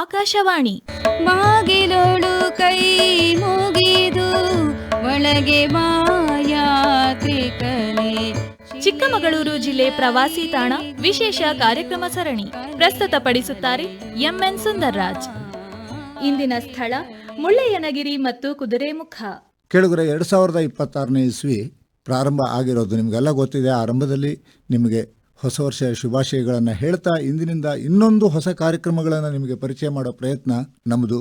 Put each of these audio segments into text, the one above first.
ಆಕಾಶವಾಣಿ. ಬಾಗಿಲೋಳು ಕೈ ಮುಗಿದು ಒಳಗೆ ಮಾಯಾತ್ರಿಕನೇ ಚಿಕ್ಕಮಗಳೂರು ಜಿಲ್ಲೆ ಪ್ರವಾಸಿ ತಾಣ ವಿಶೇಷ ಕಾರ್ಯಕ್ರಮ ಸರಣಿ. ಪ್ರಸ್ತುತಪಡಿಸುತ್ತಾರೆ ಎಂಎನ್ ಸುಂದರ್ರಾಜ್. ಇಂದಿನ ಸ್ಥಳ ಮುಳ್ಳಯ್ಯನಗಿರಿ ಮತ್ತು ಕುದುರೆಮುಖ. ಕೆಳಗರೆ ಎರಡು ಸಾವಿರದ ಇಪ್ಪತ್ತಾರನೇ ಇಸ್ವಿ ಪ್ರಾರಂಭ ಆಗಿರೋದು ನಿಮಗೆಲ್ಲ ಗೊತ್ತಿದೆ. ಆರಂಭದಲ್ಲಿ ನಿಮಗೆ ಹೊಸ ವರ್ಷ ಶುಭಾಶಯಗಳನ್ನು ಹೇಳ್ತಾ ಇಂದಿನಿಂದ ಇನ್ನೊಂದು ಹೊಸ ಕಾರ್ಯಕ್ರಮಗಳನ್ನು ನಿಮಗೆ ಪರಿಚಯ ಮಾಡೋ ಪ್ರಯತ್ನ ನಮ್ಮದು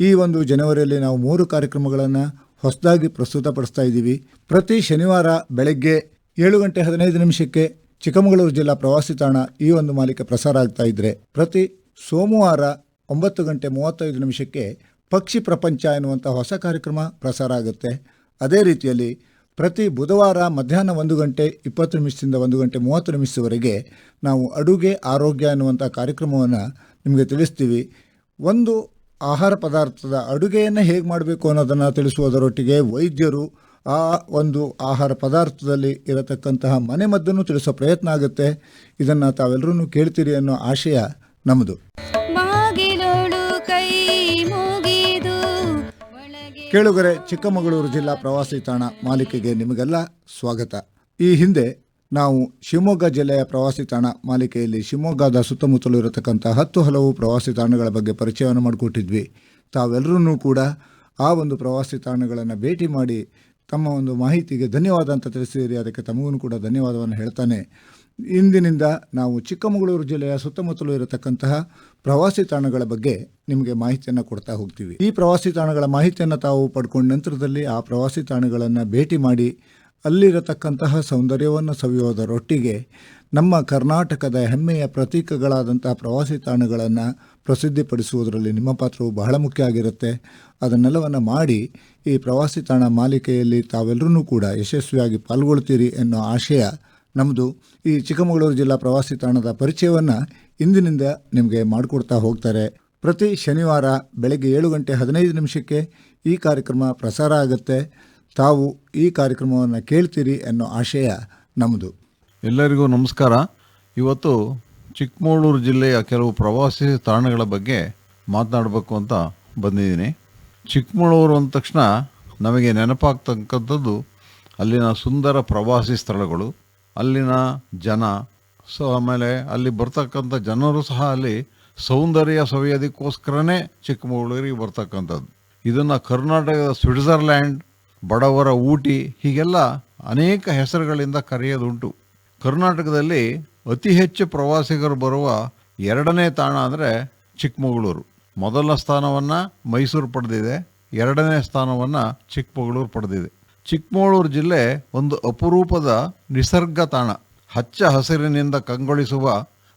ಈ ಒಂದು ಜನವರಿಯಲ್ಲಿ ನಾವು ಮೂರು ಕಾರ್ಯಕ್ರಮಗಳನ್ನು ಹೊಸದಾಗಿ ಪ್ರಸ್ತುತಪಡಿಸ್ತಾ ಇದ್ದೀವಿ. ಪ್ರತಿ ಶನಿವಾರ ಬೆಳಗ್ಗೆ ಏಳು ಗಂಟೆ ಹದಿನೈದು ನಿಮಿಷಕ್ಕೆ ಚಿಕ್ಕಮಗಳೂರು ಜಿಲ್ಲಾ ಪ್ರವಾಸಿ ತಾಣ ಈ ಒಂದು ಮಾಲಿಕೆ ಪ್ರಸಾರ ಆಗ್ತಾ ಇದ್ದರೆ ಪ್ರತಿ ಸೋಮವಾರ ಒಂಬತ್ತು ಗಂಟೆ ಮೂವತ್ತೈದು ನಿಮಿಷಕ್ಕೆ ಪಕ್ಷಿ ಪ್ರಪಂಚ ಎನ್ನುವಂಥ ಹೊಸ ಕಾರ್ಯಕ್ರಮ ಪ್ರಸಾರ ಆಗುತ್ತೆ. ಅದೇ ರೀತಿಯಲ್ಲಿ ಪ್ರತಿ ಬುಧವಾರ ಮಧ್ಯಾಹ್ನ ಒಂದು ಗಂಟೆ, ಇಪ್ಪತ್ತು ನಿಮಿಷದಿಂದ ಒಂದು ಗಂಟೆ ಮೂವತ್ತು ನಿಮಿಷದವರೆಗೆ ನಾವು ಅಡುಗೆ ಆರೋಗ್ಯ ಅನ್ನುವಂಥ ಕಾರ್ಯಕ್ರಮವನ್ನು ನಿಮಗೆ ತಿಳಿಸ್ತೀವಿ. ಒಂದು ಆಹಾರ ಪದಾರ್ಥದ ಅಡುಗೆಯನ್ನು ಹೇಗೆ ಮಾಡಬೇಕು ಅನ್ನೋದನ್ನು ತಿಳಿಸುವುದರೊಟ್ಟಿಗೆ ವೈದ್ಯರು ಆ ಒಂದು ಆಹಾರ ಪದಾರ್ಥದಲ್ಲಿ ಇರತಕ್ಕಂತಹ ಮನೆಮದ್ದನ್ನು ತಿಳಿಸೋ ಪ್ರಯತ್ನ ಆಗುತ್ತೆ. ಇದನ್ನು ತಾವೆಲ್ಲರೂ ಕೇಳ್ತೀರಿ ಅನ್ನೋ ಆಶಯ ನಮ್ಮದು ಕೇಳುಗರೆ, ಚಿಕ್ಕಮಗಳೂರು ಜಿಲ್ಲಾ ಪ್ರವಾಸಿ ತಾಣ ಮಾಲಿಕೆಗೆ ನಿಮಗೆಲ್ಲ ಸ್ವಾಗತ. ಈ ಹಿಂದೆ ನಾವು ಶಿವಮೊಗ್ಗ ಜಿಲ್ಲೆಯ ಪ್ರವಾಸಿ ತಾಣ ಮಾಲಿಕೆಯಲ್ಲಿ ಶಿವಮೊಗ್ಗದ ಸುತ್ತಮುತ್ತಲು ಇರತಕ್ಕಂಥ ಹತ್ತು ಹಲವು ಪ್ರವಾಸಿ ತಾಣಗಳ ಬಗ್ಗೆ ಪರಿಚಯವನ್ನು ಮಾಡಿಕೊಟ್ಟಿದ್ವಿ. ತಾವೆಲ್ಲರೂ ಕೂಡ ಆ ಒಂದು ಪ್ರವಾಸಿ ತಾಣಗಳನ್ನು ಭೇಟಿ ಮಾಡಿ ತಮ್ಮ ಒಂದು ಮಾಹಿತಿಗೆ ಧನ್ಯವಾದ ಅಂತ ತಿಳಿಸಿರಿ. ಅದಕ್ಕೆ ತಮಗೂ ಕೂಡ ಧನ್ಯವಾದವನ್ನು ಹೇಳ್ತಾನೆ. ಇಂದಿನಿಂದ ನಾವು ಚಿಕ್ಕಮಗಳೂರು ಜಿಲ್ಲೆಯ ಸುತ್ತಮುತ್ತಲೂ ಇರತಕ್ಕಂತಹ ಪ್ರವಾಸಿ ತಾಣಗಳ ಬಗ್ಗೆ ನಿಮಗೆ ಮಾಹಿತಿಯನ್ನು ಕೊಡ್ತಾ ಹೋಗ್ತೀವಿ. ಈ ಪ್ರವಾಸಿ ತಾಣಗಳ ಮಾಹಿತಿಯನ್ನು ತಾವು ಪಡ್ಕೊಂಡ ನಂತರದಲ್ಲಿ ಆ ಪ್ರವಾಸಿ ತಾಣಗಳನ್ನು ಭೇಟಿ ಮಾಡಿ ಅಲ್ಲಿರತಕ್ಕಂತಹ ಸೌಂದರ್ಯವನ್ನು ಸವಿಯೋದರೊಟ್ಟಿಗೆ ನಮ್ಮ ಕರ್ನಾಟಕದ ಹೆಮ್ಮೆಯ ಪ್ರತೀಕಗಳಾದಂತಹ ಪ್ರವಾಸಿ ತಾಣಗಳನ್ನು ಪ್ರಸಿದ್ಧಿಪಡಿಸುವುದರಲ್ಲಿ ನಿಮ್ಮ ಪಾತ್ರವು ಬಹಳ ಮುಖ್ಯ ಆಗಿರುತ್ತೆ. ಅದನ್ನೆಲ್ಲವನ್ನು ಮಾಡಿ ಈ ಪ್ರವಾಸಿ ತಾಣ ಮಾಲಿಕೆಯಲ್ಲಿ ತಾವೆಲ್ಲರೂ ಕೂಡ ಯಶಸ್ವಿಯಾಗಿ ಪಾಲ್ಗೊಳ್ತೀರಿ ಎನ್ನೋ ಆಶಯ ನಮ್ಮದು ಈ ಚಿಕ್ಕಮಗಳೂರು ಜಿಲ್ಲಾ ಪ್ರವಾಸಿ ತಾಣದ ಪರಿಚಯವನ್ನು ಇಂದಿನಿಂದ ನಿಮಗೆ ಮಾಡಿಕೊಡ್ತಾ ಹೋಗ್ತಾರೆ. ಪ್ರತಿ ಶನಿವಾರ ಬೆಳಗ್ಗೆ ಏಳು ಗಂಟೆ ಹದಿನೈದು ನಿಮಿಷಕ್ಕೆ ಈ ಕಾರ್ಯಕ್ರಮ ಪ್ರಸಾರ ಆಗುತ್ತೆ. ತಾವು ಈ ಕಾರ್ಯಕ್ರಮವನ್ನು ಕೇಳ್ತೀರಿ ಅನ್ನೋ ಆಶಯ ನಮ್ಮದು ಎಲ್ಲರಿಗೂ ನಮಸ್ಕಾರ. ಇವತ್ತು ಚಿಕ್ಕಮಗಳೂರು ಜಿಲ್ಲೆಯ ಕೆಲವು ಪ್ರವಾಸಿ ತಾಣಗಳ ಬಗ್ಗೆ ಮಾತನಾಡಬೇಕು ಅಂತ ಬಂದಿದ್ದೀನಿ. ಚಿಕ್ಕಮಗಳೂರು ಅಂದ ತಕ್ಷಣ ನಮಗೆ ನೆನಪಾಗ್ತಕ್ಕಂಥದ್ದು ಅಲ್ಲಿನ ಸುಂದರ ಪ್ರವಾಸಿ ಸ್ಥಳಗಳು ಅಲ್ಲಿನ ಜನ, ಸೊ ಆಮೇಲೆ ಅಲ್ಲಿ ಬರ್ತಕ್ಕಂಥ ಜನರು ಸಹ ಅಲ್ಲಿ ಸೌಂದರ್ಯ ಸವಿಯೋದಕ್ಕೋಸ್ಕರನೇ ಚಿಕ್ಕಮಗಳೂರಿಗೆ ಬರ್ತಕ್ಕಂಥದ್ದು. ಇದನ್ನು ಕರ್ನಾಟಕದ ಸ್ವಿಟ್ಜರ್ಲ್ಯಾಂಡ್, ಬಡವರ ಊಟಿ, ಹೀಗೆಲ್ಲ ಅನೇಕ ಹೆಸರುಗಳಿಂದ ಕರೆಯೋದುಂಟು. ಕರ್ನಾಟಕದಲ್ಲಿ ಅತಿ ಹೆಚ್ಚು ಪ್ರವಾಸಿಗರು ಬರುವ ಎರಡನೇ ತಾಣ ಅಂದರೆ ಚಿಕ್ಕಮಗಳೂರು. ಮೊದಲ ಸ್ಥಾನವನ್ನು ಮೈಸೂರು ಪಡೆದಿದೆ, ಎರಡನೇ ಸ್ಥಾನವನ್ನು ಚಿಕ್ಕಮಗಳೂರು ಪಡೆದಿದೆ. ಚಿಕ್ಕಮಗಳೂರು ಜಿಲ್ಲೆ ಒಂದು ಅಪರೂಪದ ನಿಸರ್ಗ ತಾಣ. ಹಚ್ಚ ಹಸಿರಿನಿಂದ ಕಂಗೊಳಿಸುವ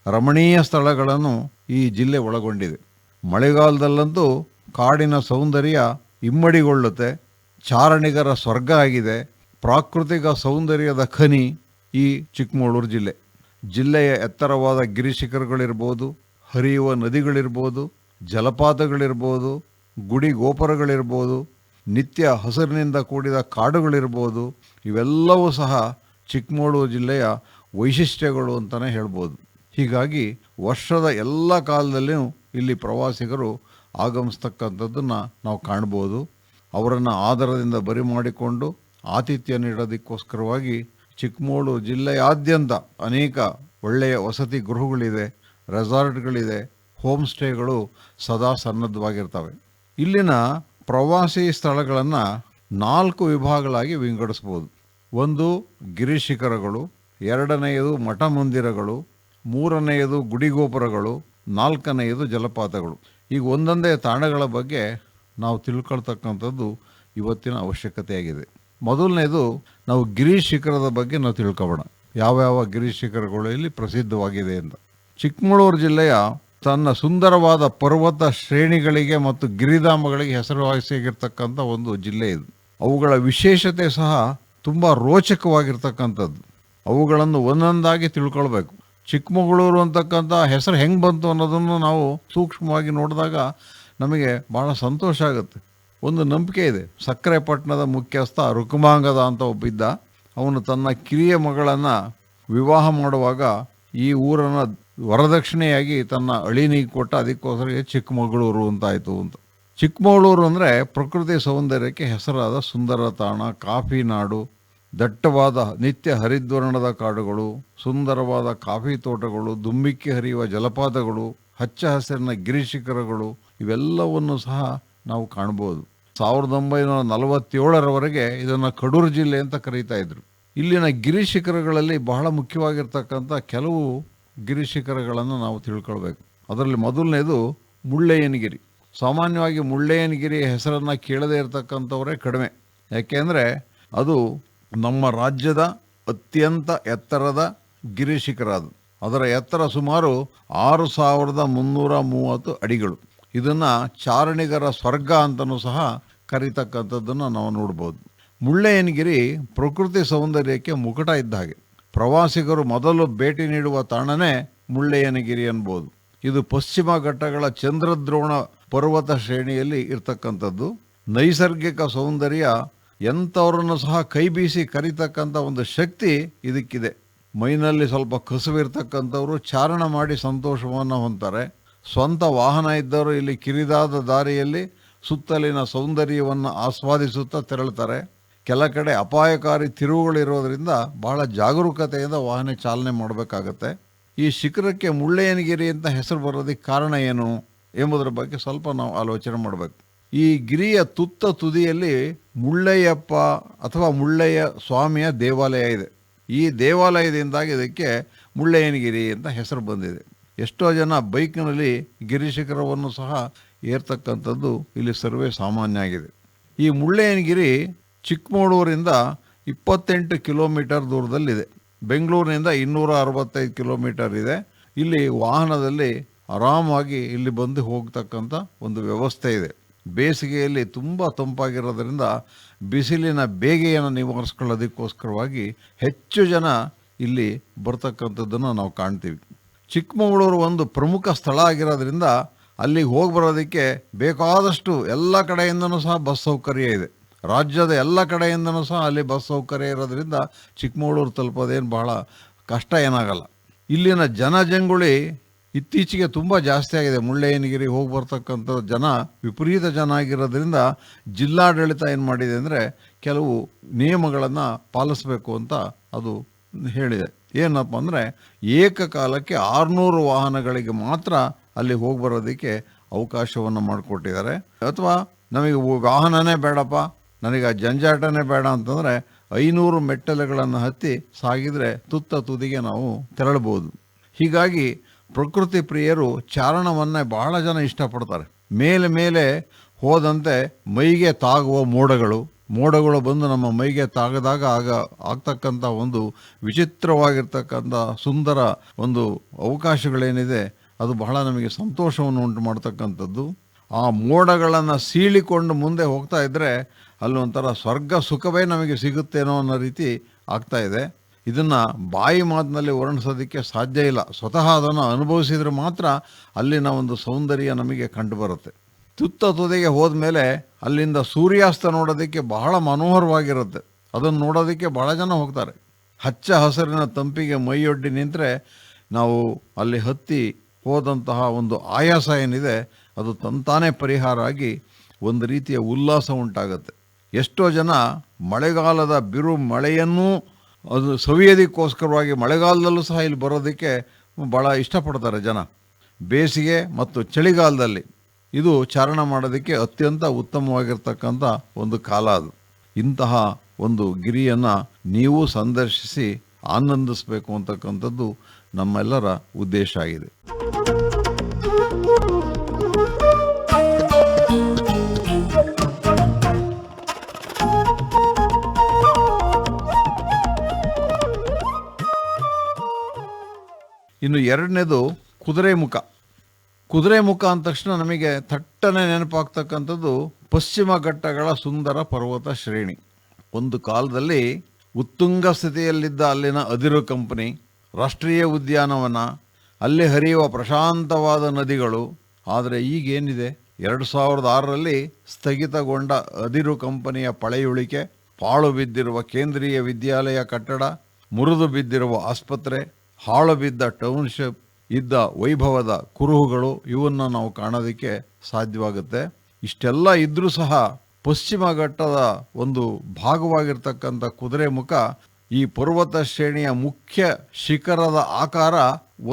ರಮಣೀಯ ಸ್ಥಳಗಳನ್ನು ಈ ಜಿಲ್ಲೆ ಒಳಗೊಂಡಿದೆ. ಮಳೆಗಾಲದಲ್ಲಂತೂ ಕಾಡಿನ ಸೌಂದರ್ಯ ಇಮ್ಮಡಿಗೊಳ್ಳುತ್ತೆ. ಚಾರಣಿಗರ ಸ್ವರ್ಗ ಆಗಿದೆ. ಪ್ರಾಕೃತಿಕ ಸೌಂದರ್ಯದ ಖನಿ ಈ ಚಿಕ್ಕಮಗಳೂರು ಜಿಲ್ಲೆ. ಜಿಲ್ಲೆಯ ಎತ್ತರವಾದ ಗಿರಿಶಿಖರಗಳಿರ್ಬೋದು, ಹರಿಯುವ ನದಿಗಳಿರ್ಬೋದು, ಜಲಪಾತಗಳಿರ್ಬೋದು, ಗುಡಿ ಗೋಪುರಗಳಿರ್ಬೋದು ನಿತ್ಯ ಹಸಿರಿನಿಂದ ಕೂಡಿದ ಕಾಡುಗಳಿರ್ಬೋದು, ಇವೆಲ್ಲವೂ ಸಹ ಚಿಕ್ಕಮಗಳೂರು ಜಿಲ್ಲೆಯ ವೈಶಿಷ್ಟ್ಯಗಳು ಅಂತಲೇ ಹೇಳ್ಬೋದು. ಹೀಗಾಗಿ ವರ್ಷದ ಎಲ್ಲ ಕಾಲದಲ್ಲಿಯೂ ಇಲ್ಲಿ ಪ್ರವಾಸಿಗರು ಆಗಮಿಸ್ತಕ್ಕಂಥದ್ದನ್ನು ನಾವು ಕಾಣ್ಬೋದು. ಅವರನ್ನು ಆದರದಿಂದ ಬರಿ ಮಾಡಿಕೊಂಡು ಆತಿಥ್ಯ ನೀಡೋದಕ್ಕೋಸ್ಕರವಾಗಿ ಚಿಕ್ಕಮಗಳೂರು ಜಿಲ್ಲೆಯಾದ್ಯಂತ ಅನೇಕ ಒಳ್ಳೆಯ ವಸತಿ ಗೃಹಗಳಿದೆ, ರೆಸಾರ್ಟ್ಗಳಿದೆ, ಹೋಮ್ ಸ್ಟೇಗಳು ಸದಾ ಸನ್ನದ್ಧವಾಗಿರ್ತವೆ. ಇಲ್ಲಿನ ಪ್ರವಾಸಿ ಸ್ಥಳಗಳನ್ನು ನಾಲ್ಕು ವಿಭಾಗಗಳಾಗಿ ವಿಂಗಡಿಸ್ಬೋದು. ಒಂದು ಗಿರಿಶಿಖರಗಳು, ಎರಡನೆಯದು ಮಠ ಮಂದಿರಗಳು ಮೂರನೆಯದು ಗುಡಿಗೋಪುರಗಳು, ನಾಲ್ಕನೆಯದು ಜಲಪಾತಗಳು. ಈಗ ಒಂದೊಂದೇ ತಾಣಗಳ ಬಗ್ಗೆ ನಾವು ತಿಳ್ಕೊಳ್ತಕ್ಕಂಥದ್ದು ಇವತ್ತಿನ ಅವಶ್ಯಕತೆಯಾಗಿದೆ. ಮೊದಲನೇದು ನಾವು ಗಿರಿ ಶಿಖರದ ಬಗ್ಗೆ ನಾವು ತಿಳ್ಕೊಬೋಣ ಯಾವ್ಯಾವ ಗಿರಿ ಶಿಖರಗಳು ಇಲ್ಲಿ ಪ್ರಸಿದ್ಧವಾಗಿದೆ ಅಂತ. ಚಿಕ್ಕಮಗಳೂರು ಜಿಲ್ಲೆಯ ತನ್ನ ಸುಂದರವಾದ ಪರ್ವತ ಶ್ರೇಣಿಗಳಿಗೆ ಮತ್ತು ಗಿರಿಧಾಮಗಳಿಗೆ ಹೆಸರುವಾಸಿಯಾಗಿರ್ತಕ್ಕಂಥ ಒಂದು ಜಿಲ್ಲೆ ಇದು. ಅವುಗಳ ವಿಶೇಷತೆ ಸಹ ತುಂಬ ರೋಚಕವಾಗಿರ್ತಕ್ಕಂಥದ್ದು. ಅವುಗಳನ್ನು ಒಂದೊಂದಾಗಿ ತಿಳ್ಕೊಳ್ಬೇಕು. ಚಿಕ್ಕಮಗಳೂರು ಅಂತಕ್ಕಂಥ ಹೆಸರು ಹೆಂಗೆ ಬಂತು ಅನ್ನೋದನ್ನು ನಾವು ಸೂಕ್ಷ್ಮವಾಗಿ ನೋಡಿದಾಗ ನಮಗೆ ಭಾಳ ಸಂತೋಷ ಆಗುತ್ತೆ. ಒಂದು ನಂಬಿಕೆ ಇದೆ. ಸಕ್ಕರೆ ಪಟ್ಟಣದ ಮುಖ್ಯಸ್ಥ ರುಕುಮಾಂಗದ ಅಂತ ಒಬ್ಬಿದ್ದ ಅವನು ತನ್ನ ಕಿರಿಯ ಮಗಳನ್ನು ವಿವಾಹ ಮಾಡುವಾಗ ಈ ಊರನ್ನು ವರದಕ್ಷಿಣೆಯಾಗಿ ತನ್ನ ಅಳಿನಿಗೆ ಕೊಟ್ಟ ಅದಕ್ಕೋಸ್ಕರ ಚಿಕ್ಕಮಗಳೂರು ಅಂತ ಆಯಿತು ಅಂತ. ಚಿಕ್ಕಮಗಳೂರು ಅಂದರೆ ಪ್ರಕೃತಿ ಸೌಂದರ್ಯಕ್ಕೆ ಹೆಸರಾದ ಸುಂದರ ತಾಣ, ಕಾಫಿ ನಾಡು, ದಟ್ಟವಾದ ನಿತ್ಯ ಹರಿದ್ವರ್ಣದ ಕಾಡುಗಳು, ಸುಂದರವಾದ ಕಾಫಿ ತೋಟಗಳು, ದುಂಬಿಕ್ಕಿ ಹರಿಯುವ ಜಲಪಾತಗಳು, ಹಚ್ಚ ಹಸಿರಿನ ಗಿರಿಶಿಖರಗಳು ಇವೆಲ್ಲವನ್ನು ಸಹ ನಾವು ಕಾಣ್ಬೋದು. ಸಾವಿರದ ಒಂಬೈನೂರ ನಲವತ್ತೇಳರವರೆಗೆ ಇದನ್ನು ಕಡೂರು ಜಿಲ್ಲೆ ಅಂತ ಕರೀತಾ ಇದ್ರು. ಇಲ್ಲಿನ ಗಿರಿಶಿಖರಗಳಲ್ಲಿ ಬಹಳ ಮುಖ್ಯವಾಗಿರ್ತಕ್ಕಂಥ ಕೆಲವು ಗಿರಿಶಿಖರಗಳನ್ನು ನಾವು ತಿಳ್ಕೊಳ್ಬೇಕು. ಅದರಲ್ಲಿ ಮೊದಲನೇದು ಮುಳ್ಳಯ್ಯನಗಿರಿ. ಸಾಮಾನ್ಯವಾಗಿ ಮುಳ್ಳಯ್ಯನಗಿರಿ ಹೆಸರನ್ನು ಕೇಳದೇ ಇರತಕ್ಕಂಥವರೇ ಕಡಿಮೆ. ಯಾಕೆಂದರೆ ಅದು ನಮ್ಮ ರಾಜ್ಯದ ಅತ್ಯಂತ ಎತ್ತರದ ಗಿರಿಶಿಖರ ಅದು. ಅದರ ಎತ್ತರ ಸುಮಾರು ಆರು ಸಾವಿರದ ಮುನ್ನೂರ ಮೂವತ್ತು ಅಡಿಗಳು. ಇದನ್ನು ಚಾರಣಿಗರ ಸ್ವರ್ಗ ಅಂತಲೂ ಸಹ ಕರೀತಕ್ಕಂಥದ್ದನ್ನು ನಾವು ನೋಡ್ಬೋದು. ಮುಳ್ಳಯ್ಯನಗಿರಿ ಪ್ರಕೃತಿ ಸೌಂದರ್ಯಕ್ಕೆ ಮುಕುಟ ಇದ್ದ ಹಾಗೆ. ಪ್ರವಾಸಿಗರು ಮೊದಲು ಭೇಟಿ ನೀಡುವ ತಾಣನೇ ಮುಳ್ಳಯ್ಯನಗಿರಿ ಅನ್ಬೋದು ಇದು ಪಶ್ಚಿಮ ಘಟ್ಟಗಳ ಚಂದ್ರದ್ರೋಣ ಪರ್ವತ ಶ್ರೇಣಿಯಲ್ಲಿ ಇರ್ತಕ್ಕಂಥದ್ದು. ನೈಸರ್ಗಿಕ ಸೌಂದರ್ಯ ಎಂಥವ್ರನ್ನು ಸಹ ಕೈ ಬೀಸಿ ಕರಿತಕ್ಕಂಥ ಒಂದು ಶಕ್ತಿ ಇದಕ್ಕಿದೆ. ಮೈನಲ್ಲಿ ಸ್ವಲ್ಪ ಕಸುವಿರ್ತಕ್ಕಂಥವ್ರು ಚಾರಣ ಮಾಡಿ ಸಂತೋಷವನ್ನು ಹೊಂತಾರೆ ಸ್ವಂತ ವಾಹನ ಇದ್ದವರು ಇಲ್ಲಿ ಕಿರಿದಾದ ದಾರಿಯಲ್ಲಿ ಸುತ್ತಲಿನ ಸೌಂದರ್ಯವನ್ನು ಆಸ್ವಾದಿಸುತ್ತಾ ತೆರಳುತ್ತಾರೆ ಕೆಲ ಕಡೆ ಅಪಾಯಕಾರಿ ತಿರುವುಗಳಿರೋದ್ರಿಂದ ಬಹಳ ಜಾಗರೂಕತೆಯಿಂದ ವಾಹನ ಚಾಲನೆ ಮಾಡಬೇಕಾಗತ್ತೆ. ಈ ಶಿಖರಕ್ಕೆ ಮುಳ್ಳಯ್ಯನಗಿರಿ ಅಂತ ಹೆಸರು ಬರೋದಕ್ಕೆ ಕಾರಣ ಏನು ಎಂಬುದರ ಬಗ್ಗೆ ಸ್ವಲ್ಪ ನಾವು ಆಲೋಚನೆ ಮಾಡಬೇಕು. ಈ ಗಿರಿಯ ತುತ್ತ ತುದಿಯಲ್ಲಿ ಮುಳ್ಳಯ್ಯಪ್ಪ ಅಥವಾ ಮುಳ್ಳಯ್ಯ ಸ್ವಾಮಿಯ ದೇವಾಲಯ ಇದೆ. ಈ ದೇವಾಲಯದಿಂದಾಗಿ ಇದಕ್ಕೆ ಮುಳ್ಳಯ್ಯನಗಿರಿ ಅಂತ ಹೆಸರು ಬಂದಿದೆ. ಎಷ್ಟೋ ಜನ ಬೈಕ್ನಲ್ಲಿ ಗಿರಿಶಿಖರವನ್ನು ಸಹ ಏರ್ತಕ್ಕಂಥದ್ದು ಇಲ್ಲಿ ಸರ್ವೇ ಸಾಮಾನ್ಯ ಆಗಿದೆ. ಈ ಮುಳ್ಳಯ್ಯನಗಿರಿ ಚಿಕ್ಕಮಗಳೂರಿಂದ ಇಪ್ಪತ್ತೆಂಟು ಕಿಲೋಮೀಟರ್ ದೂರದಲ್ಲಿದೆ. ಬೆಂಗಳೂರಿನಿಂದ ಇನ್ನೂರ ಅರವತ್ತೈದು ಕಿಲೋಮೀಟರ್ ಇದೆ. ಇಲ್ಲಿ ವಾಹನದಲ್ಲಿ ಆರಾಮಾಗಿ ಇಲ್ಲಿ ಬಂದು ಹೋಗ್ತಕ್ಕಂಥ ಒಂದು ವ್ಯವಸ್ಥೆ ಇದೆ. ಬೇಸಿಗೆಯಲ್ಲಿ ತುಂಬ ತಂಪಾಗಿರೋದ್ರಿಂದ ಬಿಸಿಲಿನ ಬೇಗೆಯನ್ನು ನಿವಾರಿಸ್ಕೊಳ್ಳೋದಕ್ಕೋಸ್ಕರವಾಗಿ ಹೆಚ್ಚು ಜನ ಇಲ್ಲಿ ಬರ್ತಕ್ಕಂಥದ್ದನ್ನು ನಾವು ಕಾಣ್ತೀವಿ. ಚಿಕ್ಕಮಗಳೂರು ಒಂದು ಪ್ರಮುಖ ಸ್ಥಳ ಆಗಿರೋದ್ರಿಂದ ಅಲ್ಲಿಗೆ ಹೋಗಿ ಬರೋದಕ್ಕೆ ಬೇಕಾದಷ್ಟು ಎಲ್ಲ ಕಡೆಯಿಂದನೂ ಸಹ ಬಸ್ ಸೌಕರ್ಯ ಇದೆ. ರಾಜ್ಯದ ಎಲ್ಲ ಕಡೆಯಿಂದನೂ ಸಹ ಅಲ್ಲಿ ಬಸ್ ಸೌಕರ್ಯ ಇರೋದ್ರಿಂದ ಚಿಕ್ಕಮಗಳೂರು ತಲುಪೋದೇನು ಬಹಳ ಕಷ್ಟ ಏನಾಗಲ್ಲ. ಇಲ್ಲಿನ ಜನಜಂಗುಳಿ ಇತ್ತೀಚೆಗೆ ತುಂಬ ಜಾಸ್ತಿ ಆಗಿದೆ. ಮುಳ್ಳಯ್ಯನಗಿರಿ ಹೋಗಿ ಬರ್ತಕ್ಕಂಥ ಜನ ವಿಪರೀತ ಜನ ಆಗಿರೋದ್ರಿಂದ ಜಿಲ್ಲಾಡಳಿತ ಏನು ಮಾಡಿದೆ ಅಂದರೆ ಕೆಲವು ನಿಯಮಗಳನ್ನು ಪಾಲಿಸಬೇಕು ಅಂತ ಅದು ಹೇಳಿದೆ. ಏನಪ್ಪ ಅಂದರೆ ಏಕಕಾಲಕ್ಕೆ ಆರುನೂರು ವಾಹನಗಳಿಗೆ ಮಾತ್ರ ಅಲ್ಲಿ ಹೋಗಿ ಬರೋದಕ್ಕೆ ಅವಕಾಶವನ್ನು ಮಾಡಿಕೊಟ್ಟಿದ್ದಾರೆ. ಅಥವಾ ನಮಗೆ ವಾಹನನೇ ಬೇಡಪ್ಪ ನನಗೆ ಆ ಜಂಜಾಟನೇ ಬೇಡ ಅಂತಂದರೆ ಐನೂರು ಮೆಟ್ಟಲುಗಳನ್ನು ಹತ್ತಿ ಸಾಗಿದರೆ ತುತ್ತ ತುದಿಗೆ ನಾವು ತೆರಳಬಹುದು. ಹೀಗಾಗಿ ಪ್ರಕೃತಿ ಪ್ರಿಯರು ಚಾರಣವನ್ನೇ ಬಹಳ ಜನ ಇಷ್ಟಪಡ್ತಾರೆ. ಮೇಲೆ ಮೇಲೆ ಹೋದಂತೆ ಮೈಗೆ ತಾಗುವ ಮೋಡಗಳು ಮೋಡಗಳು ಬಂದು ನಮ್ಮ ಮೈಗೆ ತಾಗದಾಗ ಆಗ ಆಗ್ತಕ್ಕಂಥ ಒಂದು ವಿಚಿತ್ರವಾಗಿರ್ತಕ್ಕಂಥ ಸುಂದರ ಒಂದು ಅವಕಾಶಗಳೇನಿದೆ, ಅದು ಬಹಳ ನಮಗೆ ಸಂತೋಷವನ್ನು ಉಂಟು ಮಾಡ್ತಕ್ಕಂಥದ್ದು. ಆ ಮೋಡಗಳನ್ನು ಸೀಳಿಕೊಂಡು ಮುಂದೆ ಹೋಗ್ತಾ ಇದ್ದರೆ ಅಲ್ಲಿ ಒಂಥರ ಸ್ವರ್ಗ ಸುಖವೇ ನಮಗೆ ಸಿಗುತ್ತೇನೋ ಅನ್ನೋ ರೀತಿ ಆಗ್ತಾ ಇದೆ. ಇದನ್ನು ಬಾಯಿ ಮಾತಿನಲ್ಲಿ ವರ್ಣಿಸೋದಕ್ಕೆ ಸಾಧ್ಯ ಇಲ್ಲ. ಸ್ವತಃ ಅದನ್ನು ಅನುಭವಿಸಿದರೆ ಮಾತ್ರ ಅಲ್ಲಿನ ಒಂದು ಸೌಂದರ್ಯ ನಮಗೆ ಕಂಡುಬರುತ್ತೆ. ತುತ್ತ ತುದಿಗೆ ಹೋದ್ಮೇಲೆ ಅಲ್ಲಿಂದ ಸೂರ್ಯಾಸ್ತ ನೋಡೋದಕ್ಕೆ ಬಹಳ ಮನೋಹರವಾಗಿರುತ್ತೆ. ಅದನ್ನು ನೋಡೋದಕ್ಕೆ ಬಹಳ ಜನ ಹೋಗ್ತಾರೆ. ಹಚ್ಚ ಹಸಿರಿನ ತಂಪಿಗೆ ಮೈಯೊಡ್ಡಿ ನಿಂತರೆ ನಾವು ಅಲ್ಲಿ ಹತ್ತಿ ಹೋದಂತಹ ಒಂದು ಆಯಾಸ ಏನಿದೆ, ಅದು ತಂತಾನೇ ಪರಿಹಾರ ಆಗಿ ಒಂದು ರೀತಿಯ ಉಲ್ಲಾಸ ಉಂಟಾಗುತ್ತೆ. ಎಷ್ಟೋ ಜನ ಮಳೆಗಾಲದ ಬಿರು ಮಳೆಯನ್ನೂ ಅದು ಸವಿಯೋದಕ್ಕೋಸ್ಕರವಾಗಿ ಮಳೆಗಾಲದಲ್ಲೂ ಸಹ ಇಲ್ಲಿ ಬರೋದಕ್ಕೆ ಭಾಳ ಇಷ್ಟಪಡ್ತಾರೆ ಜನ. ಬೇಸಿಗೆ ಮತ್ತು ಚಳಿಗಾಲದಲ್ಲಿ ಇದು ಚಾರಣ ಮಾಡೋದಕ್ಕೆ ಅತ್ಯಂತ ಉತ್ತಮವಾಗಿರ್ತಕ್ಕಂಥ ಒಂದು ಕಾಲ ಅದು. ಇಂತಹ ಒಂದು ಗಿರಿಯನ್ನು ನೀವು ಸಂದರ್ಶಿಸಿ ಆನಂದಿಸಬೇಕು ಅಂತಕ್ಕಂಥದ್ದು ನಮ್ಮೆಲ್ಲರ ಉದ್ದೇಶ ಆಗಿದೆ. ಇನ್ನು ಎರಡನೇದು ಕುದುರೆ ಮುಖ. ಕುದುರೆ ಮುಖ ಅಂದ ತಕ್ಷಣ ನಮಗೆ ಥಟ್ಟನೆ ನೆನಪಾಗ್ತಕ್ಕಂಥದ್ದು ಪಶ್ಚಿಮ ಘಟ್ಟಗಳ ಸುಂದರ ಪರ್ವತ ಶ್ರೇಣಿ. ಒಂದು ಕಾಲದಲ್ಲಿ ಉತ್ತುಂಗ ಸ್ಥಿತಿಯಲ್ಲಿದ್ದ ಅಲ್ಲಿನ ಅದಿರು ಕಂಪನಿ, ರಾಷ್ಟ್ರೀಯ ಉದ್ಯಾನವನ, ಅಲ್ಲಿ ಹರಿಯುವ ಪ್ರಶಾಂತವಾದ ನದಿಗಳು, ಆದರೆ ಈಗೇನಿದೆ? ಎರಡು ಸಾವಿರದ ಆರರಲ್ಲಿ ಸ್ಥಗಿತಗೊಂಡ ಅದಿರು ಕಂಪನಿಯ ಪಳೆಯುಳಿಕೆ, ಪಾಳು ಬಿದ್ದಿರುವ ಕೇಂದ್ರೀಯ ವಿದ್ಯಾಲಯ ಕಟ್ಟಡ, ಮುರಿದು ಬಿದ್ದಿರುವ ಆಸ್ಪತ್ರೆ ಹಾಳು ಬಿದ್ದ ಟೌನ್ಶಿಪ್, ಇದ್ದ ವೈಭವದ ಕುರುಹುಗಳು, ಇವನ್ನು ನಾವು ಕಾಣೋದಕ್ಕೆ ಸಾಧ್ಯವಾಗುತ್ತೆ. ಇಷ್ಟೆಲ್ಲ ಇದ್ದರೂ ಸಹ ಪಶ್ಚಿಮ ಘಟ್ಟದ ಒಂದು ಭಾಗವಾಗಿರ್ತಕ್ಕಂಥ ಕುದುರೆ ಮುಖ, ಈ ಪರ್ವತ ಶ್ರೇಣಿಯ ಮುಖ್ಯ ಶಿಖರದ ಆಕಾರ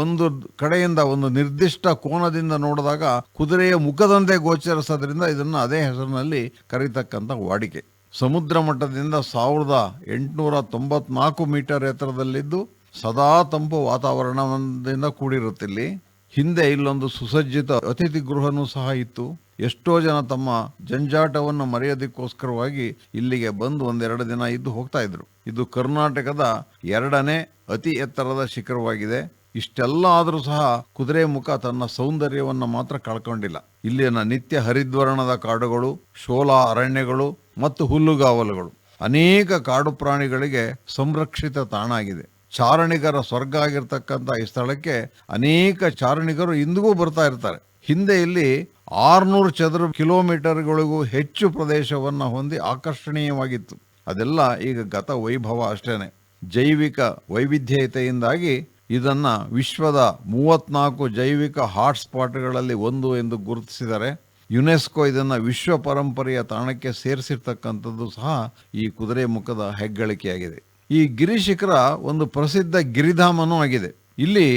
ಒಂದು ಕಡೆಯಿಂದ ಒಂದು ನಿರ್ದಿಷ್ಟ ಕೋನದಿಂದ ನೋಡಿದಾಗ ಕುದುರೆಯ ಮುಖದಂತೆ ಗೋಚರಿಸೋದ್ರಿಂದ ಇದನ್ನು ಅದೇ ಹೆಸರಿನಲ್ಲಿ ಕರೀತಕ್ಕಂಥ ವಾಡಿಕೆ. ಸಮುದ್ರ ಮಟ್ಟದಿಂದ ಸಾವಿರದ ಎಂಟುನೂರ ತೊಂಬತ್ನಾಲ್ಕು ಮೀಟರ್ ಎತ್ತರದಲ್ಲಿದ್ದು ಸದಾ ತಂಪು ವಾತಾವರಣದಿಂದ ಕೂಡಿರುತ್ತಿಲ್ಲಿ ಹಿಂದೆ ಇಲ್ಲೊಂದು ಸುಸಜ್ಜಿತ ಅತಿಥಿ ಗೃಹನೂ ಸಹ ಇತ್ತು. ಎಷ್ಟೋ ಜನ ತಮ್ಮ ಜಂಜಾಟವನ್ನು ಮರೆಯೋದಕ್ಕೋಸ್ಕರವಾಗಿ ಇಲ್ಲಿಗೆ ಬಂದು ಒಂದೆರಡು ದಿನ ಇದ್ದು ಹೋಗ್ತಾ ಇದ್ರು. ಇದು ಕರ್ನಾಟಕದ ಎರಡನೇ ಅತಿ ಎತ್ತರದ ಶಿಖರವಾಗಿದೆ. ಇಷ್ಟೆಲ್ಲ ಆದರೂ ಸಹ ಕುದುರೆ ಮುಖ ತನ್ನ ಸೌಂದರ್ಯವನ್ನು ಮಾತ್ರ ಕಳ್ಕೊಂಡಿಲ್ಲ. ಇಲ್ಲಿನ ನಿತ್ಯ ಹರಿದ್ವರ್ಣದ ಕಾಡುಗಳು, ಶೋಲಾ ಅರಣ್ಯಗಳು ಮತ್ತು ಹುಲ್ಲುಗಾವಲುಗಳು ಅನೇಕ ಕಾಡು ಪ್ರಾಣಿಗಳಿಗೆ ಸಂರಕ್ಷಿತ ತಾಣ ಆಗಿದೆ ಚಾರಣಿಗರ ಸ್ವರ್ಗ ಆಗಿರ್ತಕ್ಕಂಥ ಈ ಸ್ಥಳಕ್ಕೆ ಅನೇಕ ಚಾರಣಿಗರು ಇಂದಿಗೂ ಬರ್ತಾ ಇರ್ತಾರೆ. ಹಿಂದೆ ಇಲ್ಲಿ ಆರುನೂರು ಚದುರ ಕಿಲೋಮೀಟರ್ಗಳಿಗೂ ಹೆಚ್ಚು ಪ್ರದೇಶವನ್ನು ಹೊಂದಿ ಆಕರ್ಷಣೀಯವಾಗಿತ್ತು. ಅದೆಲ್ಲ ಈಗ ಗತ ವೈಭವ ಅಷ್ಟೇನೆ. ಜೈವಿಕ ವೈವಿಧ್ಯತೆಯಿಂದಾಗಿ ಇದನ್ನು ವಿಶ್ವದ ಮೂವತ್ನಾಲ್ಕು ಜೈವಿಕ ಹಾಟ್ಸ್ಪಾಟ್ಗಳಲ್ಲಿ ಒಂದು ಎಂದು ಗುರುತಿಸಿದರೆ ಯುನೆಸ್ಕೋ ಇದನ್ನು ವಿಶ್ವ ಪರಂಪರೆಯ ತಾಣಕ್ಕೆ ಸೇರಿಸಿರ್ತಕ್ಕಂಥದ್ದು ಸಹ ಈ ಕುದುರೆ ಮುಖದ ಹೆಗ್ಗಳಿಕೆಯಾಗಿದೆ. ಈ ಗಿರಿ ಶಿಖರ ಒಂದು ಪ್ರಸಿದ್ಧ ಗಿರಿಧಾಮನೂ ಆಗಿದೆ. ಇಲ್ಲಿ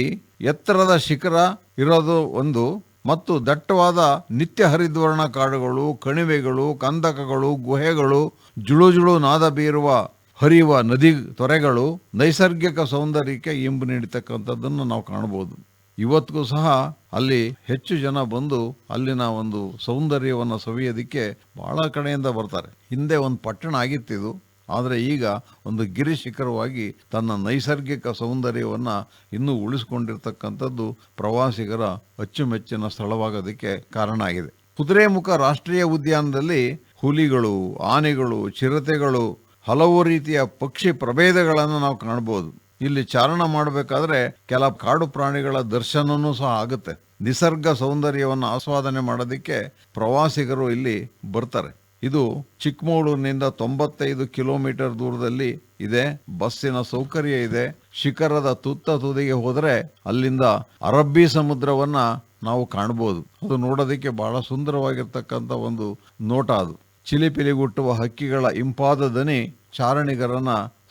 ಎತ್ತರದ ಶಿಖರ ಇರೋದು ಒಂದು ಮತ್ತು ದಟ್ಟವಾದ ನಿತ್ಯ ಹರಿದ್ವರ್ಣ ಕಾಡುಗಳು, ಕಣಿವೆಗಳು, ಕಂದಕಗಳು, ಗುಹೆಗಳು, ಜುಳು ಜುಳು ನಾದ ಬೀರುವ ಹರಿಯುವ ನದಿ ತೊರೆಗಳು, ನೈಸರ್ಗಿಕ ಸೌಂದರ್ಯಕ್ಕೆ ಇಂಬು ನೀಡತಕ್ಕಂಥದ್ದನ್ನು ನಾವು ಕಾಣಬಹುದು. ಇವತ್ತಿಗೂ ಸಹ ಅಲ್ಲಿ ಹೆಚ್ಚು ಜನ ಬಂದು ಅಲ್ಲಿನ ಒಂದು ಸೌಂದರ್ಯವನ್ನು ಸವಿಯೋದಕ್ಕೆ ಬಹಳ ಕಡೆಯಿಂದ ಬರ್ತಾರೆ. ಹಿಂದೆ ಒಂದು ಪಟ್ಟಣ ಆಗಿತ್ತಿದು ಆದರೆ ಈಗ ಒಂದು ಗಿರಿ ಶಿಖರವಾಗಿ ತನ್ನ ನೈಸರ್ಗಿಕ ಸೌಂದರ್ಯವನ್ನು ಇನ್ನೂ ಉಳಿಸಿಕೊಂಡಿರ್ತಕ್ಕಂಥದ್ದು ಪ್ರವಾಸಿಗರ ಅಚ್ಚುಮೆಚ್ಚಿನ ಸ್ಥಳವಾಗೋದಕ್ಕೆ ಕಾರಣ ಆಗಿದೆ. ಕುದುರೆಮುಖ ರಾಷ್ಟ್ರೀಯ ಉದ್ಯಾನದಲ್ಲಿ ಹುಲಿಗಳು, ಆನೆಗಳು, ಚಿರತೆಗಳು ಹಲವು ರೀತಿಯ ಪಕ್ಷಿ ಪ್ರಭೇದಗಳನ್ನು ನಾವು ಕಾಣಬಹುದು. ಇಲ್ಲಿ ಚಾರಣ ಮಾಡಬೇಕಾದ್ರೆ ಕೆಲ ಕಾಡು ಪ್ರಾಣಿಗಳ ದರ್ಶನವೂ ಸಹ ಆಗುತ್ತೆ. ನಿಸರ್ಗ ಸೌಂದರ್ಯವನ್ನು ಆಸ್ವಾದನೆ ಮಾಡೋದಕ್ಕೆ ಪ್ರವಾಸಿಗರು ಇಲ್ಲಿ ಬರ್ತಾರೆ. ಇದು ಚಿಕ್ಕಮಗಳೂರಿನಿಂದ ತೊಂಬತ್ತೈದು ಕಿಲೋಮೀಟರ್ ದೂರದಲ್ಲಿ ಇದೆ. ಬಸ್ಸಿನ ಸೌಕರ್ಯ ಇದೆ. ಶಿಖರದ ತುತ್ತ ತುದಿಗೆ ಹೋದರೆ ಅಲ್ಲಿಂದ ಅರಬ್ಬಿ ಸಮುದ್ರವನ್ನ ನಾವು ಕಾಣಬಹುದು ಅದು ನೋಡೋದಕ್ಕೆ ಬಹಳ ಸುಂದರವಾಗಿರ್ತಕ್ಕಂಥ ಒಂದು ನೋಟ ಅದು. ಚಿಲಿಪಿಲಿಗುಟ್ಟುವ ಹಕ್ಕಿಗಳ ಇಂಪಾದ ದನಿ ಚಾರಣಿಗರನ್ನ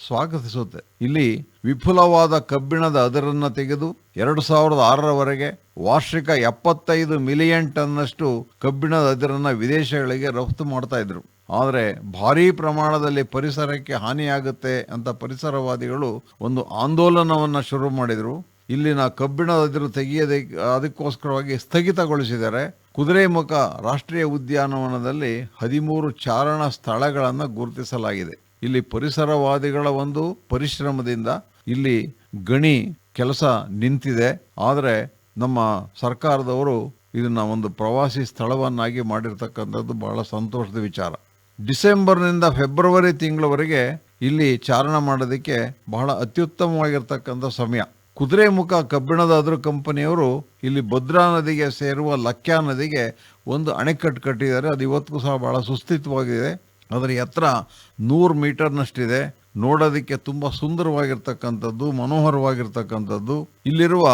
ಸ್ವಾಗತಿಸುತ್ತೆ. ಇಲ್ಲಿ ವಿಪುಲವಾದ ಕಬ್ಬಿಣದ ಅದರನ್ನು ತೆಗೆದು ಎರಡು ಸಾವಿರದ ಆರರವರೆಗೆ ವಾರ್ಷಿಕ ಎಪ್ಪತ್ತೈದು ಮಿಲಿಯನ್ ಟನ್ನಷ್ಟು ಕಬ್ಬಿಣದ ಅದಿರನ್ನು ವಿದೇಶಗಳಿಗೆ ರಫ್ತು ಮಾಡ್ತಾ ಇದ್ರು. ಆದರೆ ಭಾರೀ ಪ್ರಮಾಣದಲ್ಲಿ ಪರಿಸರಕ್ಕೆ ಹಾನಿಯಾಗುತ್ತೆ ಅಂತ ಪರಿಸರವಾದಿಗಳು ಒಂದು ಆಂದೋಲನವನ್ನು ಶುರು ಮಾಡಿದರು. ಇಲ್ಲಿನ ಕಬ್ಬಿಣದ ಅದಿರು ತೆಗೆಯೋದಕ್ಕೆ ಅದಕ್ಕೋಸ್ಕರವಾಗಿ ಸ್ಥಗಿತಗೊಳಿಸಿದ್ದಾರೆ. ಕುದುರೆಮುಖ ರಾಷ್ಟ್ರೀಯ ಉದ್ಯಾನವನದಲ್ಲಿ ಹದಿಮೂರು ಚಾರಣ ಸ್ಥಳಗಳನ್ನು ಗುರುತಿಸಲಾಗಿದೆ. ಇಲ್ಲಿ ಪರಿಸರವಾದಿಗಳ ಒಂದು ಪರಿಶ್ರಮದಿಂದ ಇಲ್ಲಿ ಗಣಿ ಕೆಲಸ ನಿಂತಿದೆ. ಆದರೆ ನಮ್ಮ ಸರ್ಕಾರದವರು ಇದನ್ನ ಒಂದು ಪ್ರವಾಸಿ ಸ್ಥಳವನ್ನಾಗಿ ಮಾಡಿರ್ತಕ್ಕಂಥದ್ದು ಬಹಳ ಸಂತೋಷದ ವಿಚಾರ. ಡಿಸೆಂಬರ್ನಿಂದ ಫೆಬ್ರವರಿ ತಿಂಗಳವರೆಗೆ ಇಲ್ಲಿ ಚಾರಣ ಮಾಡೋದಕ್ಕೆ ಬಹಳ ಅತ್ಯುತ್ತಮವಾಗಿರ್ತಕ್ಕಂಥ ಸಮಯ. ಕುದುರೆಮುಖ ಕಬ್ಬಿಣದ ಅದ್ರ ಕಂಪನಿಯವರು ಇಲ್ಲಿ ಭದ್ರಾ ನದಿಗೆ ಸೇರುವ ಲಕ್ಯಾ ನದಿಗೆ ಒಂದು ಅಣೆಕಟ್ಟು ಕಟ್ಟಿದ್ದಾರೆ. ಅದು ಇವತ್ತಿಗೂ ಸಹ ಬಹಳ ಸುಸ್ಥಿತವಾಗಿದೆ. ಅದರ ಎತ್ತರ ನೂರು ಮೀಟರ್ನಷ್ಟಿದೆ. ನೋಡೋದಕ್ಕೆ ತುಂಬ ಸುಂದರವಾಗಿರ್ತಕ್ಕಂಥದ್ದು, ಮನೋಹರವಾಗಿರ್ತಕ್ಕಂಥದ್ದು. ಇಲ್ಲಿರುವ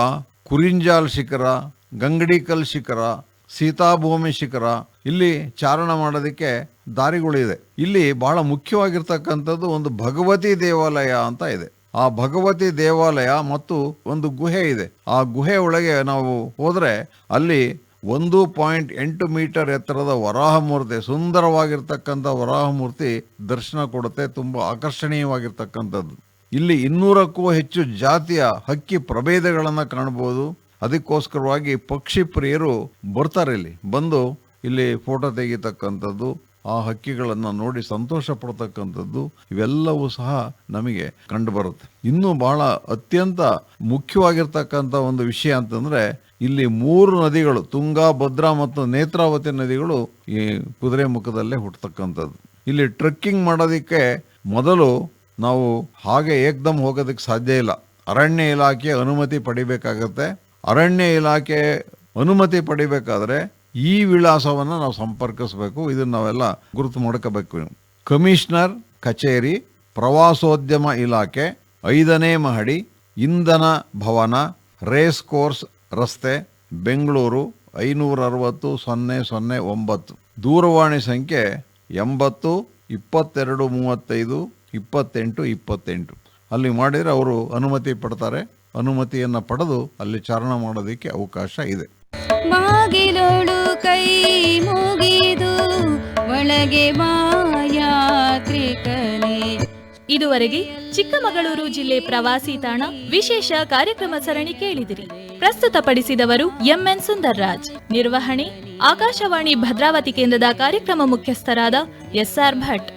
ಕುರಿಂಜಾಲ್ ಶಿಖರ, ಗಂಗಡಿಕಲ್ ಶಿಖರ, ಸೀತಾಭೂಮಿ ಶಿಖರ, ಇಲ್ಲಿ ಚಾರಣ ಮಾಡೋದಕ್ಕೆ ದಾರಿಗಳಿದೆ ಇಲ್ಲಿ ಬಹಳ ಮುಖ್ಯವಾಗಿರ್ತಕ್ಕಂಥದ್ದು ಒಂದು ಭಗವತಿ ದೇವಾಲಯ ಅಂತ ಇದೆ. ಆ ಭಗವತಿ ದೇವಾಲಯ ಮತ್ತು ಒಂದು ಗುಹೆ ಇದೆ. ಆ ಗುಹೆ ಒಳಗೆ ನಾವು ಹೋದರೆ ಅಲ್ಲಿ ಒಂದು ಪಾಯಿಂಟ್ ಎಂಟು ಮೀಟರ್ ಎತ್ತರದ ವರಾಹಮೂರ್ತಿ, ಸುಂದರವಾಗಿರ್ತಕ್ಕಂಥ ವರಾಹಮೂರ್ತಿ ದರ್ಶನ ಕೊಡುತ್ತೆ, ತುಂಬ ಆಕರ್ಷಣೀಯವಾಗಿರ್ತಕ್ಕಂಥದ್ದು. ಇಲ್ಲಿ ಇನ್ನೂರಕ್ಕೂ ಹೆಚ್ಚು ಜಾತಿಯ ಹಕ್ಕಿ ಪ್ರಭೇದಗಳನ್ನು ಕಾಣಬಹುದು ಅದಕ್ಕೋಸ್ಕರವಾಗಿ ಪಕ್ಷಿ ಪ್ರಿಯರು ಬರ್ತಾರೆ ಇಲ್ಲಿ. ಬಂದು ಇಲ್ಲಿ ಫೋಟೋ ತೆಗೀತಕ್ಕಂಥದ್ದು, ಆ ಹಕ್ಕಿಗಳನ್ನು ನೋಡಿ ಸಂತೋಷ ಪಡ್ತಕ್ಕಂಥದ್ದು, ಇವೆಲ್ಲವೂ ಸಹ ನಮಗೆ ಕಂಡು ಬರುತ್ತೆ. ಇನ್ನು ಬಹಳ ಅತ್ಯಂತ ಮುಖ್ಯವಾಗಿರ್ತಕ್ಕಂಥ ಒಂದು ವಿಷಯ ಅಂತಂದ್ರೆ ಇಲ್ಲಿ ಮೂರು ನದಿಗಳು, ತುಂಗಾ, ಭದ್ರಾ ಮತ್ತು ನೇತ್ರಾವತಿ ನದಿಗಳು ಈ ಕುದುರೆ ಮುಖದಲ್ಲೇ ಹುಟ್ಟತಕ್ಕಂಥದ್ದು. ಇಲ್ಲಿ ಟ್ರೆಕ್ಕಿಂಗ್ ಮಾಡೋದಕ್ಕೆ ಮೊದಲು ನಾವು ಹಾಗೆ ಏಕ್ದಮ್ ಹೋಗೋದಕ್ಕೆ ಸಾಧ್ಯ ಇಲ್ಲ. ಅರಣ್ಯ ಇಲಾಖೆ ಅನುಮತಿ ಪಡಿಬೇಕಾಗತ್ತೆ. ಅರಣ್ಯ ಇಲಾಖೆ ಅನುಮತಿ ಪಡಿಬೇಕಾದ್ರೆ ಈ ವಿಳಾಸವನ್ನು ನಾವು ಸಂಪರ್ಕಿಸಬೇಕು. ಇದನ್ನ ನಾವೆಲ್ಲ ಗುರುತು ಮಾಡ್ಕೋಬೇಕು. ಕಮಿಷನರ್ ಕಚೇರಿ, ಪ್ರವಾಸೋದ್ಯಮ ಇಲಾಖೆ, ಐದನೇ ಮಹಡಿ, ಇಂಧನ ಭವನ, ರೇಸ್ ಕೋರ್ಸ್ ರಸ್ತೆ, ಬೆಂಗಳೂರು ಐನೂರ ಅರವತ್ತು ಸೊನ್ನೆ ಸೊನ್ನೆ ಒಂಬತ್ತು. ದೂರವಾಣಿ ಸಂಖ್ಯೆ ಎಂಬತ್ತು, ಇಪ್ಪತ್ತೆರಡು, ಮೂವತ್ತೈದು, ಇಪ್ಪತ್ತೆಂಟು ಇಪ್ಪತ್ತೆಂಟು. ಅಲ್ಲಿ ಮಾಡಿದರೆ ಅವರು ಅನುಮತಿ ಪಡ್ತಾರೆ. ಅನುಮತಿಯನ್ನು ಪಡೆದು ಅಲ್ಲಿ ಚಾರಣ ಮಾಡೋದಕ್ಕೆ ಅವಕಾಶ ಇದೆ. ಬಾಗಿಲೋಳು ಕೈ ಮುಗಿದು ಒಳಗೆ ಮಾಯಾತ್ರಿಕನೇ ಇದುವರೆಗೆ ಚಿಕ್ಕಮಗಳೂರು ಜಿಲ್ಲೆ ಪ್ರವಾಸಿ ತಾಣ ವಿಶೇಷ ಕಾರ್ಯಕ್ರಮ ಸರಣಿ ಕೇಳಿದಿರಿ. ಪ್ರಸ್ತುತಪಡಿಸಿದವರು ಎಂಎನ್ ಸುಂದರ್ರಾಜ್. ನಿರ್ವಹಣೆ, ಆಕಾಶವಾಣಿ ಭದ್ರಾವತಿ ಕೇಂದ್ರದ ಕಾರ್ಯಕ್ರಮ ಮುಖ್ಯಸ್ಥರಾದ ಎಸ್ಆರ್ ಭಟ್.